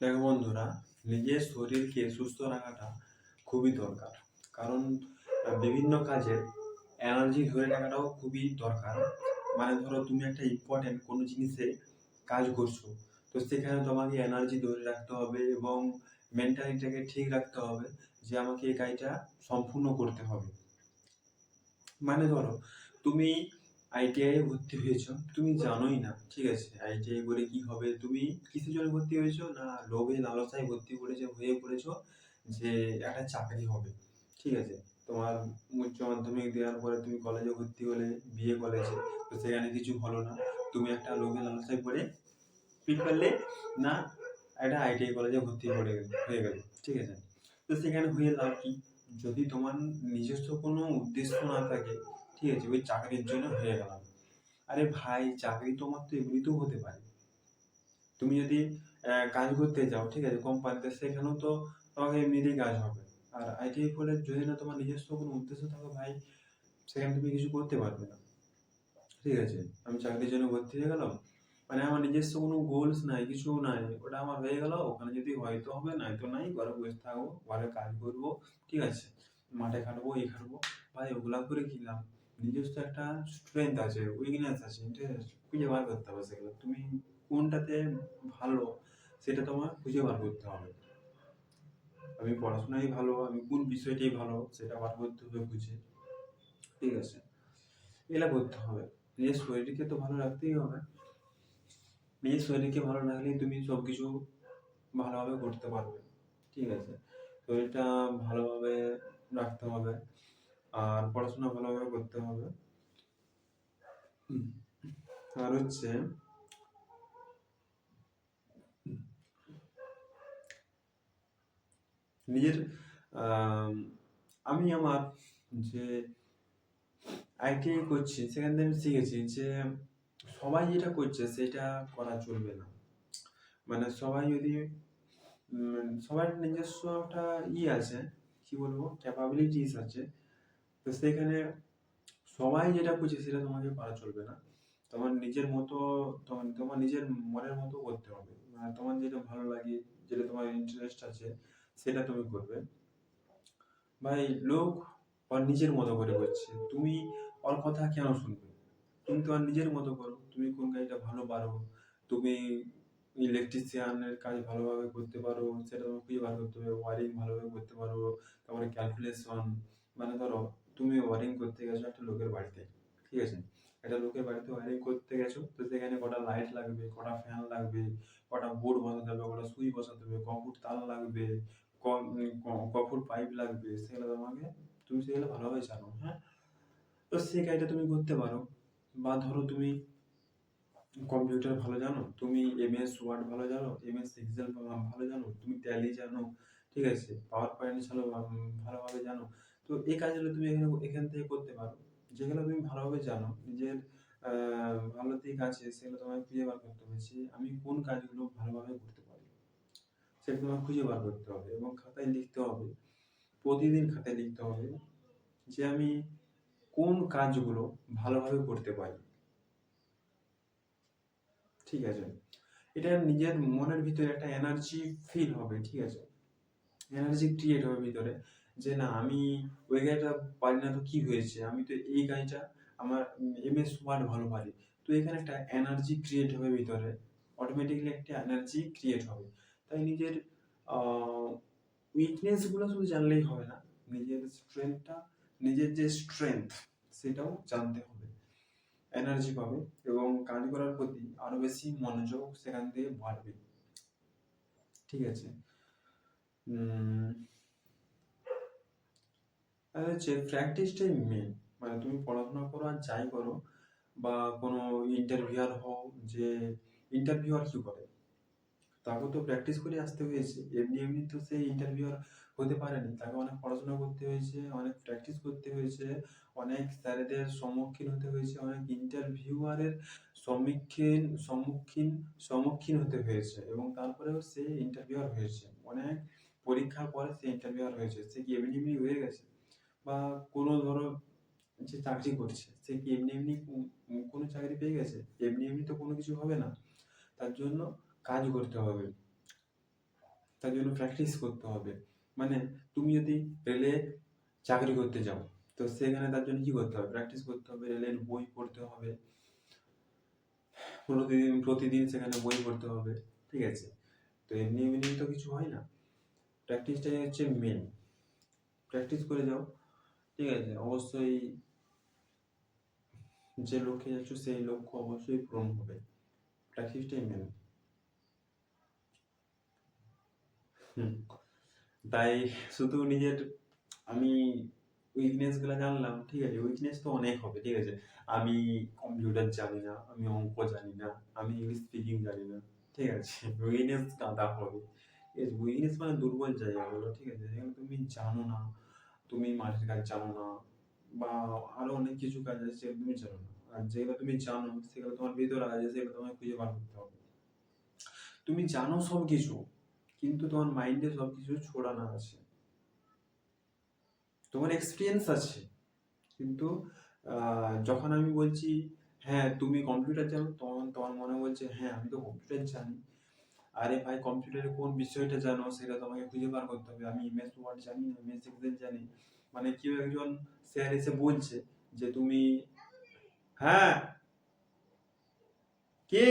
দেখো বন্ধুরা, নিজের শরীরকে সুস্থ রাখাটা খুবই দরকার। কারণ বিভিন্ন কাজে এনার্জি ধরে রাখাটাও খুবই দরকার। মানে ধরো, তুমি একটা ইম্পর্টেন্ট কোনো জিনিসে কাজ করছ, তো সেখানে তোমাকে এনার্জি ধরে রাখতে হবে এবং মেন্টালিটাকে ঠিক রাখতে হবে যে আমাকে এই কাজটা সম্পূর্ণ করতে হবে। মানে ধরো, তুমি আইটিআই ভর্তি হয়েছো? তুমি জানোই না, ঠিক আছে? আইটিআই করে কি হবে? তুমি কিসের জন্য ভর্তি হয়েছো? না লোভে লালসায় ভর্তি করেছ, হয়ে পড়েছো যে একটা চাকরি হবে, ঠিক আছে? তোমার উচ্চ মাধ্যমিক দেওয়ার পরে তুমি কলেজে ভর্তি হলে বিএ কলেজে তো সেখানে কিছু হলো না। তুমি একটা লোভে লালসায় পড়ে কি করলে, না একটা আইটিআই কলেজে ভর্তি করে হয়ে গেল, ঠিক আছে? তো সেখানে হয়ে লাভ কি? যদি তোমার নিজস্ব কোনো উদ্দেশ্য না থাকে ঠিক আছে, ওই চাকরির জন্য হয়ে গেলাম আরে ভাই, চাকরি তোমার তো এমনিতেও হতে পারে। তুমি যদি কাজ করতে যাও, ঠিক আছে কোম্পানিতে সেখানেও তো তোমাকে এমনিতেই কাজ হবে। আর আইটিআই পড়ে যদি না তোমার নিজস্ব কোনো উদ্দেশ্য থাকে ভাই, সেখানে তুমি কিছু করতে পারবে না। ঠিক আছে, আমি চাকরির জন্য ভর্তি হয়ে গেলাম। মানে আমার নিজস্ব কোনো গোলস নাই, কিছু নাই, ওটা আমার হয়ে গেল। ওখানে যদি হয়তো হবে, নাই তো নাই, ঘরে বসে থাকব, ঘরে কাজ করব, ঠিক আছে, মাঠে খাটবো, এই খাটবো, ভাই, ওগুলা করে কি লাভ? নিজস্ব একটা স্ট্রেংথ আছে উইকনেস আছে ইন্টারেস্ট খুঁজে বার করতে হবে সেগুলো। তুমি কোনটাতে ভালো সেটা তোমার খুঁজে বার করতে হবে। আমি পড়াশোনায় ভালো, আমি কোন বিষয়টাই ভালো সেটা বার করতে হবে বুঝে। ঠিক আছে? এগুলা করতে হবে। নিজের শরীরকে তো ভালো রাখতেই হবে। নিজের শরীরকে ভালো রাখলেই তুমি সব কিছু ভালোভাবে করতে পারবে। ঠিক আছে? শরীরটা ভালোভাবে রাখতে হবে। আর পড়াশোনা ভালোভাবে করতে হবে। আর হচ্ছে নিজের, আমি আমার যে আইটিআই করছি সেখান থেকে আমি শিখেছি যে সবাই যেটা করছে সেটা করা চলবে না। মানে সবাই যদি সবার নিজস্ব একটা ই আছে, কি বলব ক্যাপাবিলিটিস আছে তো সেখানে সবাই যেটা করছে সেটা তোমাকে করা চলবে না। তোমার নিজের মতো, তোমার তোমার নিজের মনের মতো করতে হবে। মানে তোমার যেটা ভালো লাগে, যেটা তোমার ইন্টারেস্ট আছে, সেটা তুমি করবে। ভাই, লোক ওর নিজের মতো করে করছে। তুমি ওর কথা কেন শুনবে? তুমি তোমার নিজের মতো করো। তুমি কোন কাজটা ভালো পারো? তুমি ইলেকট্রিশিয়ানের কাজ ভালোভাবে করতে পারো। সেটা তোমাকে খুঁজে বার করতে হবে। ওয়ারিং ভালোভাবে করতে পারো। তারপরে ক্যালকুলেশন মানে ধরো তুমি ওয়ারিং করতে গেছো একটা লোকের বাড়িতে, ঠিক আছে? একটা লোকের বাড়িতে ওয়ারিং করতে গেছো, তো সেখানে কটা লাইট লাগবে, কটা ফ্যান লাগবে, কটা বোর্ড বসাতে হবে, কটা সুই বসাতে হবে ক ফুট তার লাগবে ক ক- ক ফুট পাইপ লাগবে, সেগুলো তোমাকে, তুমি সেগুলো ভালোভাবে জানো হ্যাঁ? তো সেই কাজটা তুমি করতে পারো। বা ধরো তুমি কম্পিউটার ভালো জানো, তুমি এমএস ওয়ার্ড ভালো জানো এমএস এক্সেল ভালো জানো, তুমি ট্যালি জানো, ঠিক আছে? পাওয়ার পয়েন্ট ভালো ভালোভাবে জানো। তো এই কাজগুলো তুমি এখানে, এখান থেকে করতে পারো। যেগুলো তুমি ভালোভাবে জানো, নিজের ভালো দিক আছে, সেগুলো তোমাকে খুঁজে বার করতে হবে যে আমি কোন কাজগুলো ভালোভাবে করতে পারি। সেটা তোমাকে খুঁজে বার করতে হবে এবং খাতায় লিখতে হবে। প্রতিদিন খাতায় লিখতে হবে যে আমি কোন কাজগুলো ভালোভাবে করতে পারি। ঠিক আছে? এটা নিজের মনের ভিতরে একটা এনার্জি ফিল হবে, ঠিক আছে? এনার্জি ক্রিয়েট হবে ভিতরে। যে না, আমি ওই গাড়িটা পারি না তো কি হয়েছে? আমি তো এই গাড়িটা আমার এমএস ওয়ার্ড ভালো পারি। তো এখানে একটা এনার্জি ক্রিয়েট হবে ভিতরে। অটোমেটিকলি একটা এনার্জি ক্রিয়েট হবে। তাই নিজের উইকনেসগুলো শুধু জানলেই হবে না, নিজের স্ট্রেংথটা নিজের যে স্ট্রেংথ সেটাও জানতে হবে। এনার্জি পাবে এবং কাজ করার প্রতি আরও বেশি মনোযোগ সেখান থেকে বাড়বে। ঠিক আছে? হচ্ছে প্র্যাকটিসটাই মেন মানে তুমি পড়াশোনা করো আর যাই করো, বা কোনো ইন্টারভিউয়ার হও যে ইন্টারভিউয়ার কি করে। তাকে তো প্র্যাকটিস করে আসতে হয়েছে। এমনি এমনি তো সে ইন্টারভিউয়ার হতে পারেনি। তাকে অনেক পড়াশোনা করতে হয়েছে, অনেক প্র্যাকটিস করতে হয়েছে, অনেক স্যারেদের সম্মুখীন হতে হয়েছে, অনেক ইন্টারভিউয়ারের সম্মুখীন সম্মুখীন সম্মুখীন হতে হয়েছে এবং তারপরেও সে ইন্টারভিউয়ার হয়েছে। অনেক পরীক্ষার পরে সে ইন্টারভিউয়ার হয়েছে। সে কি এমনি এমনি হয়ে গেছে? বা কোনো ধরো যে চাকরি করছে, সে কি এমনি এমনি কোনো চাকরি পেয়ে গেছে? এমনি এমনি তো কোনো কিছু হবে না। তার জন্য কাজ করতে হবে। তার জন্য প্র্যাকটিস করতে হবে। মানে তুমি যদি রেলে চাকরি করতে যাও, তো সেখানে তার জন্য কি করতে হবে? প্র্যাকটিস করতে হবে, রেলের বই পড়তে হবে। প্রতিদিন প্রতিদিন সেখানে বই পড়তে হবে, ঠিক আছে? তো এমনি এমনি তো কিছু হয় না। প্র্যাকটিসটাই হচ্ছে মেন প্র্যাকটিস করে যাও। ঠিক আছে, অবশ্যই যে লক্ষ্যে যাচ্ছ, সেই লক্ষ্য অবশ্যই পূরণ হবে। প্র্যাকটিসটাই মেন তাই শুধু নিজের, আমি উইকনেসগুলো জানলাম, ঠিক আছে উইকনেস তো অনেক হবে, ঠিক আছে। আমি কম্পিউটার জানি না, আমি অঙ্ক জানি না, আমি ইংলিশ স্পিকিং জানি না, ঠিক আছে উইকনেস কাদা হবে। উইকনেস মানে দুর্বল জায়গাগুলো ঠিক আছে, যেগুলো তুমি জানো না তুমি মাঠের কাজ জানো না, বা আরও অনেক কিছু কাজ আছে যেগুলো তুমি জানো না। আর যেগুলো তুমি জানো, সেগুলো তোমার ভিতরে আছে, সেগুলো তোমায় খুঁজে বার করতে হবে। তুমি জানো সব কিছু কিন্তু তোমার মাইন্ডে সব কিছু ছড়ানো আছে। তোমার এক্সপিরিয়েন্স আছে, কিন্তু যখন আমি বলছি হ্যাঁ তুমি কম্পিউটার জানো, তখন তোমার মনে বলছে হ্যাঁ আমি তো কম্পিউটার জানি। আরে ভাই কম্পিউটারে কোন বিষয়টা জানো? সেটা তোমাকে খুঁজে বার করতে হবে। আমি ইমেজ ওয়ার্ড জানি না ইমেজ এক্সেল জানি। মানে কেউ একজন স্যার এসে বলছে যে তুমি হ্যাঁ? কে?